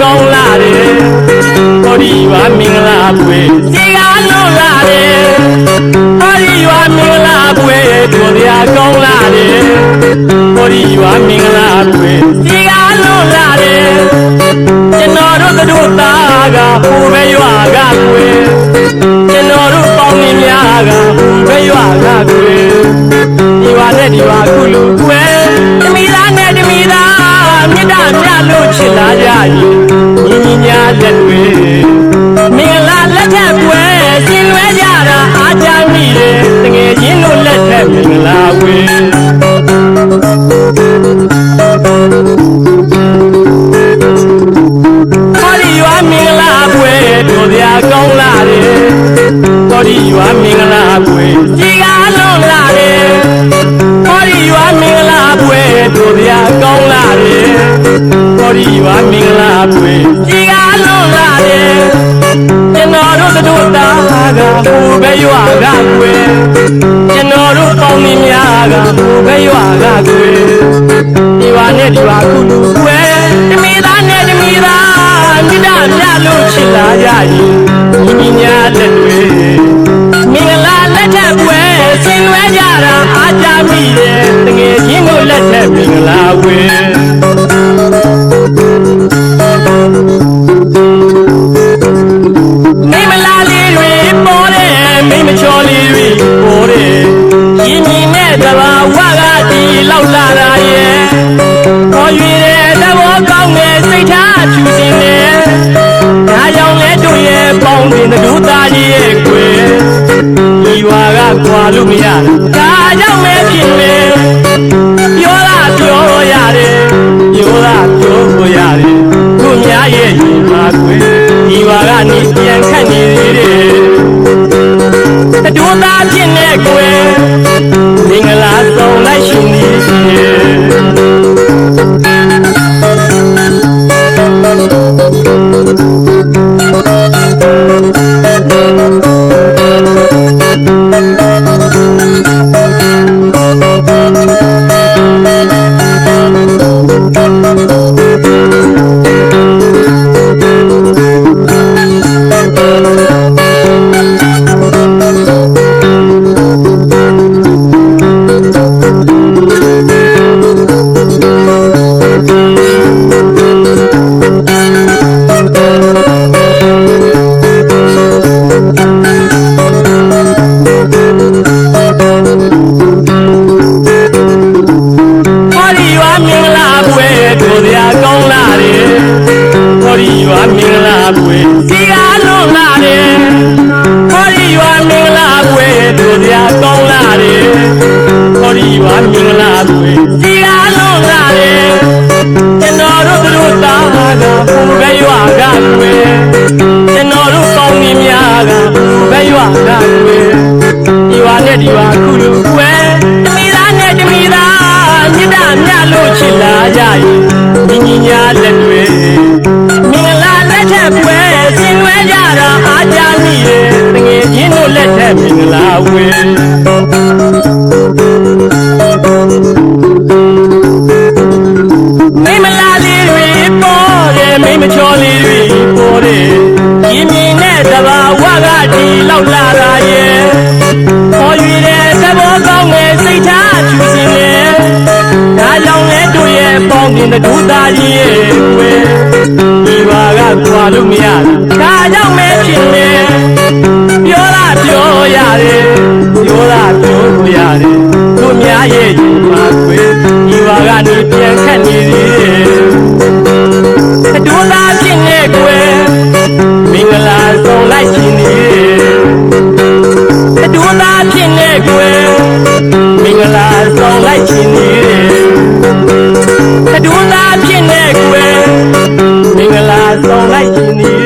ကောင်းလာတယ်ဟောဒီရွာမင်္ဂလာပွဲစေကားလွန်လာတယ်ဟောဒီရွာမင်္ဂလာပွဲတို့တရားကောင်းလာတယ်ဟောဒီရွာမင်္ဂလာပွဲစေကားလွန်လာတယ်ကျွန်တော်တို့တို့သားကဟိုပဲရွာ လက်တွေမင်္ဂလာလက်ထက်ကွယ်ရှင်လွဲကြတာအားကြမိတယ်တငယ်ချင်းတို့လက်ထက်မင်္ဂလာကွယ်ဟောဒီရွာမင်္ဂလာပွဲတို့ဗျာကောင်းလာတယ်ဟောဒီရွာမင်္ဂလာပွဲကြီးကားလွန်လာတယ်ဟောဒီရွာမင်္ဂလာပွဲတို့ဗျာကောင်းလာတယ်ဟောဒီရွာမင်္ဂလာ ရွာကကွယ်ကျွန်တော်တို့ပေါင်းနေများကဟိုပဲရွာကကွယ်ဒီဝါနဲ့ဒီဝါခုလူကွယ်တမီသားနဲ့တမီသားမြစ်တာမြလို့ချစ်လာကြရင် ရဲ့ပေါင်းတင်တူသားကြီးရဲ့ကွယ်ဒီဝါကကွာလို့မရတာဒါကြောင့်ပဲဖြစ်မယ်ပြောလားပြောရတယ်ပြောလားပြောရတယ်သူများရဲ့ညီမကွယ်ဒီဘာကနေပြန်ခတ်နေသေးတယ်တူသားဖြစ်နေကွယ် ဟောဒီရွာမင်္ဂလာပွဲစီကားလွန်လာတယ်ဟောဒီရွာမင်္ဂလာပွဲတို့ဗျာကောင်းလာတယ်ဟောဒီရွာမင်္ဂလာပွဲ လက်ထက်မင်္ဂလာဝယ်မိမလာလေးတွေပေါ်တယ်မိမချောလေးတွေပေါ်တယ်ရင်းမြင်တဲ့သဘာဝကဒီလောက်လာတာရဲ့ပေါ်ရွေတဲ့သဘောကောင်းတဲ့စိတ်ထားချူစင်တယ်ဒါကြောင့်လဲတို့ရဲ့ပေါင်းတင်တူသားကြီးရဲ့ကွယ်ဒီဘာကကွာလို့မ တို့ရတယ်သူများရဲ့ဒီမှာခွေဒီဘာကနေပြန်ခတ်နေသေးတယ်အတူသားဖြစ်နေကွယ်မင်္ဂလာဆောင်လိုက်ရှင်နေအတူသားဖြစ်နေကွယ်မင်္ဂလာဆောင်လိုက်ရှင်နေအတူသားဖြစ်နေကွယ်မင်္ဂလာဆောင်လိုက်ရှင်နေ